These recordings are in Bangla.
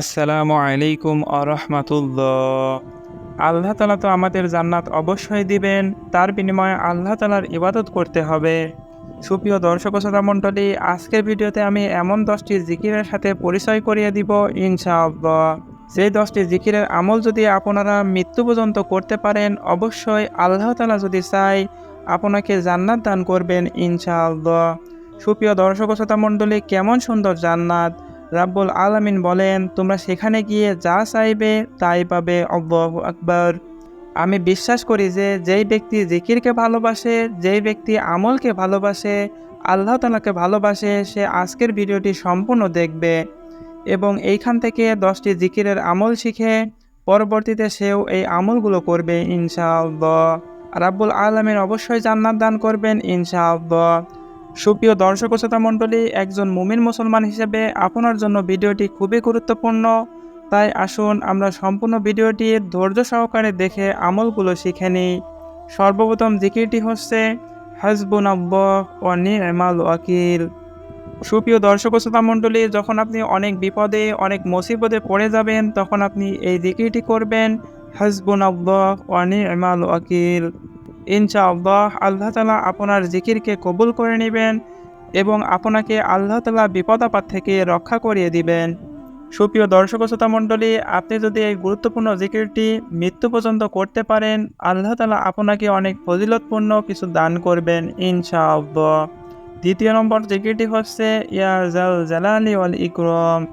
আসসালামু আলাইকুম আরহামাতুল্লাহ। আল্লাহ তালা তো আমাদের জান্নাত অবশ্যই দিবেন, তার বিনিময়ে আল্লাহ তালার ইবাদত করতে হবে। সুপ্রিয় দর্শক শ্রোতা মণ্ডলী, আজকের ভিডিওতে আমি এমন দশটি জিকিরের সাথে পরিচয় করিয়ে দিব ইনশাআল্লাহ। সেই দশটি জিকিরের আমল যদি আপনারা মৃত্যু পর্যন্ত করতে পারেন, অবশ্যই আল্লাহ তালা যদি চাই আপনাকে জান্নাত দান করবেন ইনশাআল্লাহ। সুপ্রিয় দর্শক শ্রোতা মণ্ডলী, কেমন সুন্দর জান্নাত। রাব্বুল আলামিন বলেন, তোমরা সেখানে গিয়ে যা চাইবে তাই পাবে, আল্লাহু আকবার। আমি বিশ্বাস করি যে, যেই ব্যক্তি জিকিরকে ভালোবাসে, যেই ব্যক্তি আমলকে ভালোবাসে, আল্লাহ তালাকে ভালোবাসে, সে আজকের ভিডিওটি সম্পূর্ণ দেখবে এবং এইখান থেকে দশটি জিকিরের আমল শিখে পরবর্তীতে সেও এই আমলগুলো করবে ইনশাআল্লাহ। রাব্বুল আলমিন অবশ্যই জান্নাত দান করবেন ইনশাআল্লাহ। সুপ্রিয় দর্শক শ্রোতা মণ্ডলী, একজন মুমিন মুসলমান হিসেবে আপনার জন্য ভিডিওটি খুবই গুরুত্বপূর্ণ। তাই আসুন আমরা সম্পূর্ণ ভিডিওটি ধৈর্য সহকারে দেখে আমলগুলো শিখে নিই। সর্বপ্রথম জিকিরটি হচ্ছে হাসবুন আব্বাহ ও নির্মাল ওয়াকিল। সুপ্রিয় দর্শক শ্রোতা মণ্ডলী, যখন আপনি অনেক বিপদে, অনেক মুসিবতে পড়ে যাবেন, তখন আপনি এই জিকিরটি করবেন হাসবুন আব্বাহ ও নির্মাল ওয়াকিল। ইনশাআল্লাহ আল্লাহ তালা আপনার জিকিরকে কবুল করে নেবেন এবং আপনাকে আল্লাহ তালা বিপদ আপদ থেকে রক্ষা করিয়ে দিবেন। সুপ্রিয় দর্শক শ্রোতা মণ্ডলী, আপনি যদি এই গুরুত্বপূর্ণ জিকিরটি মৃত্যু পর্যন্ত করতে পারেন, আল্লাহ তালা আপনাকে অনেক ফজিলতপূর্ণ কিছু দান করবেন ইনশা ইনশাআল্লাহ। দ্বিতীয় নম্বর জিকিরটি হচ্ছে, ইয়া জাল জালালি ওয়াল ইকরম।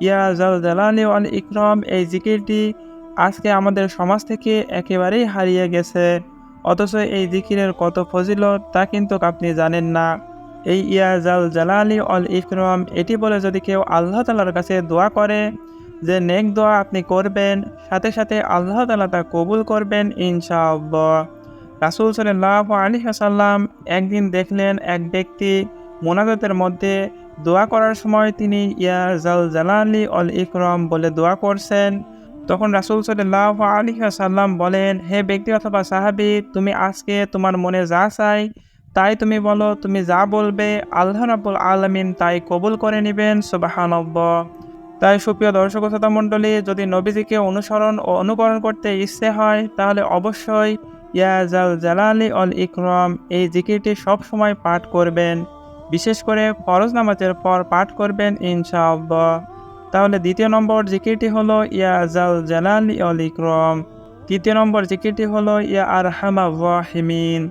ইয়া জাল জালালি ওয়াল ইকরম, এই জিকিরটি আজকে আমাদের সমাজ থেকে একেবারেই হারিয়ে গেছে। অথচ এই জিকিরের কত ফজিলত তা কিন্তু আপনি জানেন না। এই ইয়াজাল জালালি অল ইকরম, এটি বলে যদি কেউ আল্লাহ তালার কাছে দোয়া করে যে নেক দোয়া আপনি করবেন, সাথে সাথে আল্লাহ তালা তা কবুল করবেন ইনশাআল্লাহ। রাসুল সাল্লাহ আলী সাল্লাম একদিন দেখলেন এক ব্যক্তি মোনাজাতের মধ্যে দোয়া করার সময় তিনি ইয়াজাল জালালি অল ইকরম বলে দোয়া করছেন। তখন রাসুল সাল্লাহ আলী সাল্লাম বলেন, হে ব্যক্তি অথবা সাহাবি, তুমি আজকে তোমার মনে যা চাই, তাই তুমি বলো, তুমি যা বলবে, আল্লাহ রাবুল আলমিন তাই কবুল করে নেবেন সুবাহানব্ব তাই সুপ্রিয় দর্শক শ্রোতা মণ্ডলী, যদি নবীজিকে অনুসরণ ও অনুকরণ করতে ইচ্ছে হয়, তাহলে অবশ্যই ইয়াজাল জালালি অল ইকরম, এই জিকিরটি সব সময় পাঠ করবেন। বিশেষ করে ফরজ নামাজের পর পাঠ করবেন, ইনশাআল্লাহ। তাহলে দ্বিতীয় নম্বর জিকিরটি হলো, ইয়া জাল জালাল অল ইকরম। তৃতীয় নম্বর জিকিরটি হলো, ইয়া আর হামা ওয়াহিমিন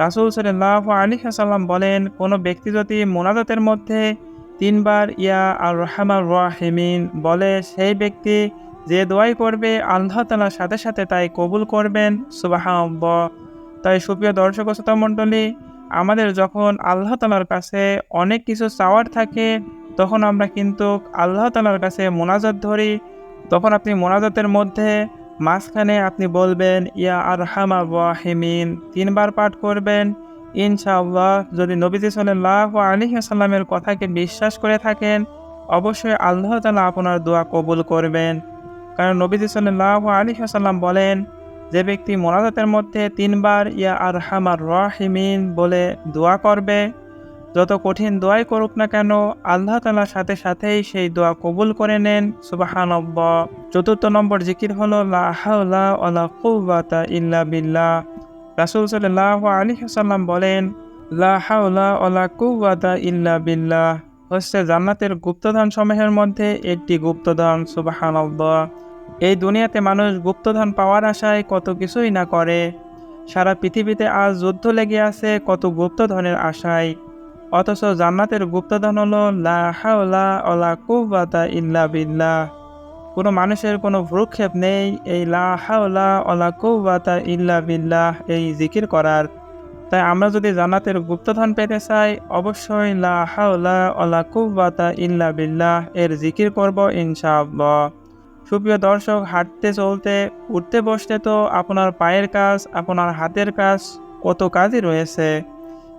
রাসুল সাল্লাহ আলী সাল্লাম বলেন, কোনো ব্যক্তি যদি মোনাজাতের মধ্যে তিনবার ইয়া আর রহমা ওয়াহিমিন বলে, সেই ব্যক্তি যে দোয়াই করবে, আল্লাহ তালার সাথে সাথে তাই কবুল করবেন সুবাহাব্ব তাই সুপ্রিয় দর্শক শ্রোতা মণ্ডলী আমাদের যখন আল্লাহ তালার কাছে অনেক কিছু চাওয়ার থাকে তখন আমরা কিন্তু আল্লাহ তালার কাছে মোনাজাত ধরি। তখন আপনি মোনাজাতের মধ্যে মাঝখানে আপনি বলবেন, ইয়া আর হামা ওয়াহিমিন তিনবার পাঠ করবেন। ইনশাআল্লাহ যদি নবীজি সাল্লাহ আলী সাল্লামের কথাকে বিশ্বাস করে থাকেন, অবশ্যই আল্লাহ তালা আপনার দোয়া কবুল করবেন। কারণ নবীজি সাল্লাহ আলী সাল্লাম বলেন, যে ব্যক্তি মোনাজাতের মধ্যে তিনবার ইয়া আর হামার রাহিমিন বলে দোয়া করবে যত কঠিন দোয়াই করুক না কেন, আল্লাহ তালার সাথে সাথেই সেই দোয়া কবুল করে নেন। সুবাহানব্ব চতুর্থ নম্বর জিকির হল লাহাউলা ইল্লা বিল্লাহ। রাসুল সাল্লাহ আলী সাল্লাম বলেন লাহাউলা ওলা কুবাতা ইল্লা বিল্লাহ। হচ্ছে জান্নাতের গুপ্তধন সমূহের মধ্যে একটি গুপ্তধন সুবাহানব্ব এই দুনিয়াতে মানুষ গুপ্তধন পাওয়ার আশায় কত কিছুই না করে। সারা পৃথিবীতে আজ যুদ্ধ লেগে আছে কত গুপ্তধনের আশায়। অথচ জান্নাতের গুপ্তধন হলো, লা হাওলা ওলা কুবাতা ইল্লা বিল্লাহ। কোনো মানুষের কোনো ভ্রুক্ষেপ নেই, এই লা হাওলা ওলা কুবাতা ইল্লা বিল্লাহ এই জিকির করার। তাই আমরা যদি জান্নাতের গুপ্তধন পেতে চাই, অবশ্যই লা হাওলা ওলা কুবাতা ইল্লা বিল্লাহ এর জিকির করব ইনশাআল্লাহ। সুপ্রিয় দর্শক, হাঁটতে চলতে, উঠতে বসতে তো আপনার পায়ের কাজ, আপনার হাতের কাজ কত কাজই রয়েছে।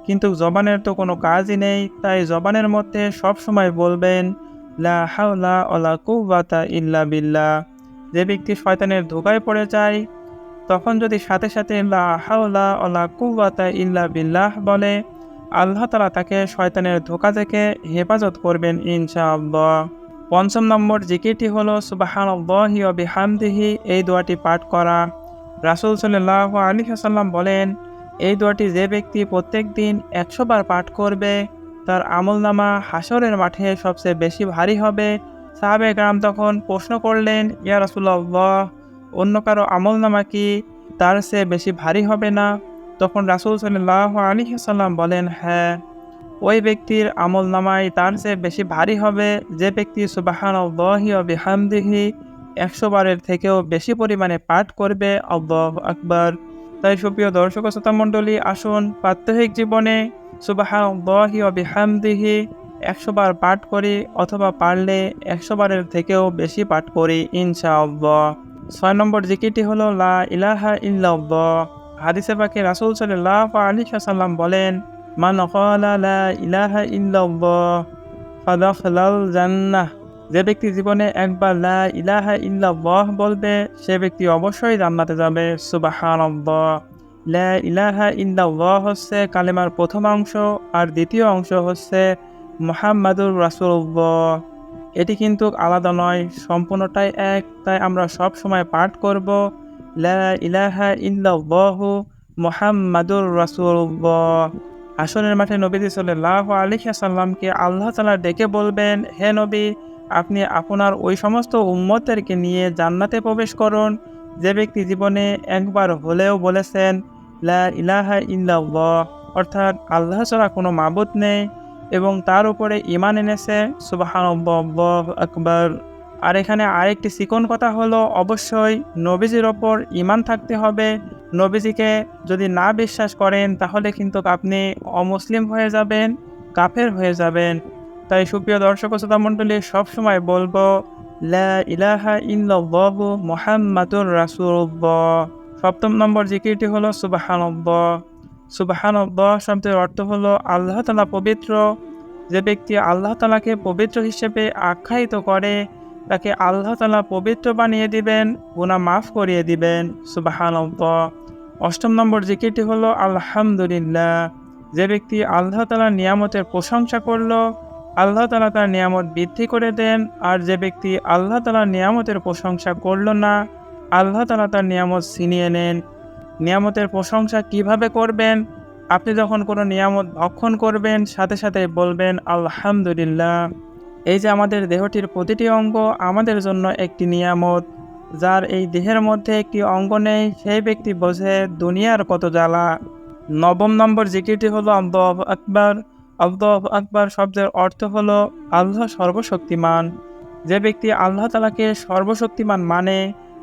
কিন্তু জবানের তো কোনো কাজই নেই, তাই জবানের মধ্যে সব সময় বলবেন, লা হাওলা ওলা কুবাতা ইল্লা বিল্লাহ। যে ব্যক্তি শয়তানের ধোকায় পড়ে যায়, তখন যদি সাথে সাথে লা হাওলা ওলা কুবাতা ইল্লা বিল্লাহ বলে, আল্লাহ তালা তাকে শয়তানের ধোকা থেকে হেফাজত করবেন ইনশাআল্লাহ। পঞ্চম নম্বর জিকিরটি হলো সুবাহান বিহামদিহি এই দোয়াটি পাঠ করা। রাসুল সাল্লাহ আলী হাসাল্লাম বলেন এই দোয়াটি যে ব্যক্তি প্রত্যেক দিন একশো বার পাঠ করবে, তার আমলনামা হাসরের মাঠে সবচেয়ে বেশি ভারী হবে। সাহাবে গ্রাম তখন প্রশ্ন করলেন, ইয়া রাসুল্লাহ অন্য কারও আমলনামা কি তার চেয়ে বেশি ভারী হবে না? তখন রাসুল সাল্লাহ আলী হাসাল্লাম বলেন হ্যাঁ ওই ব্যক্তির আমল নামায় তার চেয়ে বেশি ভারী হবে। যে ব্যক্তি সুবাহান আল্লাহি ও বিহামদিহি একশো বারের থেকেও বেশি পরিমাণে পাঠ করবে, আল্লাহ আকবর। তাই সুপ্রিয় দর্শক শ্রোতা মণ্ডলী, আসুন প্রাত্যহিক জীবনে বিহামদিহি একশো বার পাঠ করি অথবা পারলে একশো বারের থেকেও বেশি পাঠ করি, ইনশাআল্লাহ। ছয় নম্বর জিকিরটি হলো, লা ইলাহা ইল্লাল্লাহ। হাদিসে পাকে রাসূল সাল্লাল্লাহু আলাইহি সাল্লাম বলেন, মান লা ইলাহা ইল্লাল্লাহ, ফাদাখালাল জান্নাহ। যে ব্যক্তি জীবনে একবার লা ইলাহা ইল্লাল্লাহ বলবে, সে ব্যক্তি অবশ্যই জান্নাতে যাবে। সুবহানাল্লাহ। লা ইলাহা ইল্লাল্লাহ হচ্ছে কালেমার প্রথম অংশ, আর দ্বিতীয় অংশ হচ্ছে মুহাম্মাদুর রাসূলুল্লাহ। এটি কিন্তু আলাদা নয়, সম্পূর্ণটাই এক, তাই আমরা সব সময় পাঠ করব, লা ইলাহা ইল্লাল্লাহু মুহাম্মাদুর রাসূলুল্লাহ। আসনের মাঠে নবীজি সাল্লাহ আলিহাসাল্লামকে আল্লাহ তালা ডেকে বলবেন, হে নবী আপনি আপনার ওই সমস্ত উম্মতেরকে নিয়ে জান্নাতে প্রবেশ করুন। যে ব্যক্তি জীবনে একবার হলেও বলেছেন, লা ইলাহা ইল্লাল্লাহ, অর্থাৎ আল্লাহ ছাড়া কোনো মাবুদ নেই এবং তার উপরে ইমান এনেছে সুবাহান আকবর। আর এখানে আরেকটি চিকন কথা হলো, অবশ্যই নবীজির ওপর ইমান থাকতে হবে। নবীজিকে যদি না বিশ্বাস করেন, তাহলে কিন্তু আপনি অমুসলিম হয়ে যাবেন, কাফের হয়ে যাবেন। তাই সুপ্রিয় দর্শক শ্রোতা মণ্ডলী, সবসময় বলব, লা ইলাহা সপ্তম নম্বর জিকিরটি হলো সুবহানাল্লাহ। সুবহানাল্লাহ শব্দের অর্থ হলো আল্লাহ তাআলা পবিত্র। যে ব্যক্তি আল্লাহ তালাকে পবিত্র হিসেবে আখ্যায়িত করে, তাকে আল্লাহ তালা পবিত্র বানিয়ে দিবেন গুণা মাফ করিয়ে দিবেন। সুবাহানব্বর অষ্টম নম্বর জিকিরটি হলো আলহামদুলিল্লাহ। যে ব্যক্তি আল্লাহ তালার নিয়ামতের প্রশংসা করল আল্লাহ তালা তার নিয়ামত বৃদ্ধি করে দেন, আর যে ব্যক্তি আল্লাহ তালার নিয়ামতের প্রশংসা করল না, আল্লাহ তালা তার নিয়ামত ছিনিয়ে নেন। নিয়ামতের প্রশংসা কীভাবে করবেন? আপনি যখন কোনো নিয়ামত ভক্ষণ করবেন, সাথে সাথে বলবেন, আলহামদুলিল্লাহ। এই যে আমাদের দেহটির প্রতিটি অঙ্গ আমাদের জন্য একটি নিয়ামত, যার এই দেহের মধ্যে একটি অঙ্গ নেই, সেই ব্যক্তি বোঝে দুনিয়ার কত জ্বালা। নবম নম্বর জিকিরটি হলো আব্দুল আকবর। আব্দুল আকবর শব্দের অর্থ হলো আল্লাহ সর্বশক্তিমান। যে ব্যক্তি আল্লাহ তালাকে সর্বশক্তিমান মানে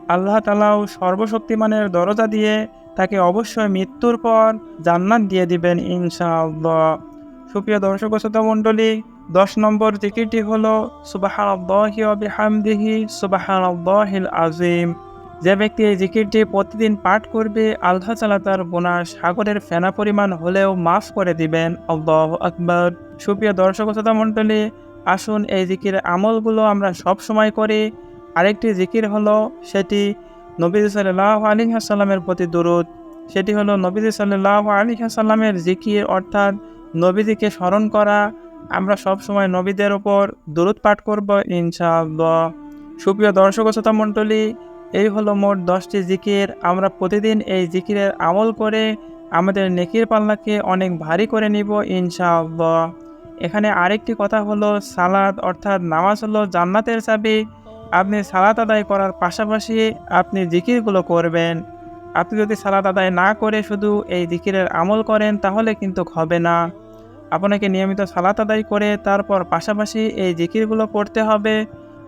আল্লাহ তালাও সর্বশক্তিমানের দরজা দিয়ে তাকে অবশ্যই মৃত্যুর পর জান্নাত দিয়ে দিবেন ইনশাআল্লাহ। সুপ্রিয় দর্শক শ্রোতা মণ্ডলী, দশ নম্বর জিকিরটি হল সুবাহানব্বাহি বিহামদিহি সুবাহানব্বাহিল আজিম যে ব্যক্তি এই জিকিরটি প্রতিদিন পাঠ করবে, আল্লাহ তালা তার বোনা সাগরের ফেনা পরিমাণ হলেও মাফ করে দিবেন। আল্লাহ আকবর। সুপ্রিয় দর্শক শ্রোতা মণ্ডলী, আসুন এই জিকির আমলগুলো আমরা সব সময় করি। আরেকটি জিকির হলো, সেটি নবীজ সাল্লাহ আলী হাসাল্লামের প্রতি দূরত সেটি হলো নবীজ সাল্লাহ আলী হাসাল্লামের জিকির, অর্থাৎ নবীজিকে স্মরণ করা। আমরা সব সময় নবীদের ওপর দূরত পাঠ করব ইনশাআল্লাহ। সুপ্রিয় দর্শক শ্রোতা মণ্ডলী এই হলো মোট দশটি জিকির। আমরা প্রতিদিন এই জিকিরের আমল করে আমাদের নেকির পাল্লাকে অনেক ভারী করে নিব, ইনশাআল্লাহ। এখানে আরেকটি কথা হলো সালাদ অর্থাৎ নামাজ হলো জান্নাতের চাবি। আপনি সালাত আদায় করার পাশাপাশি আপনি জিকিরগুলো করবেন। আপনি যদি সালাত আদায় না করে শুধু এই জিকিরের আমল করেন, তাহলে কিন্তু হবে না। আপনাকে নিয়মিত সালাত আদায় করে তারপর পাশাপাশি এই জিকিরগুলো করতে হবে।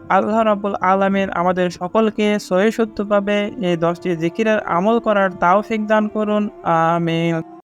আল্লাহ রাবুল আলমিন আমাদের সকলকে সহি সত্যভাবে এই দশটি জিকিরের আমল করার তাও দান করুন, আমিন।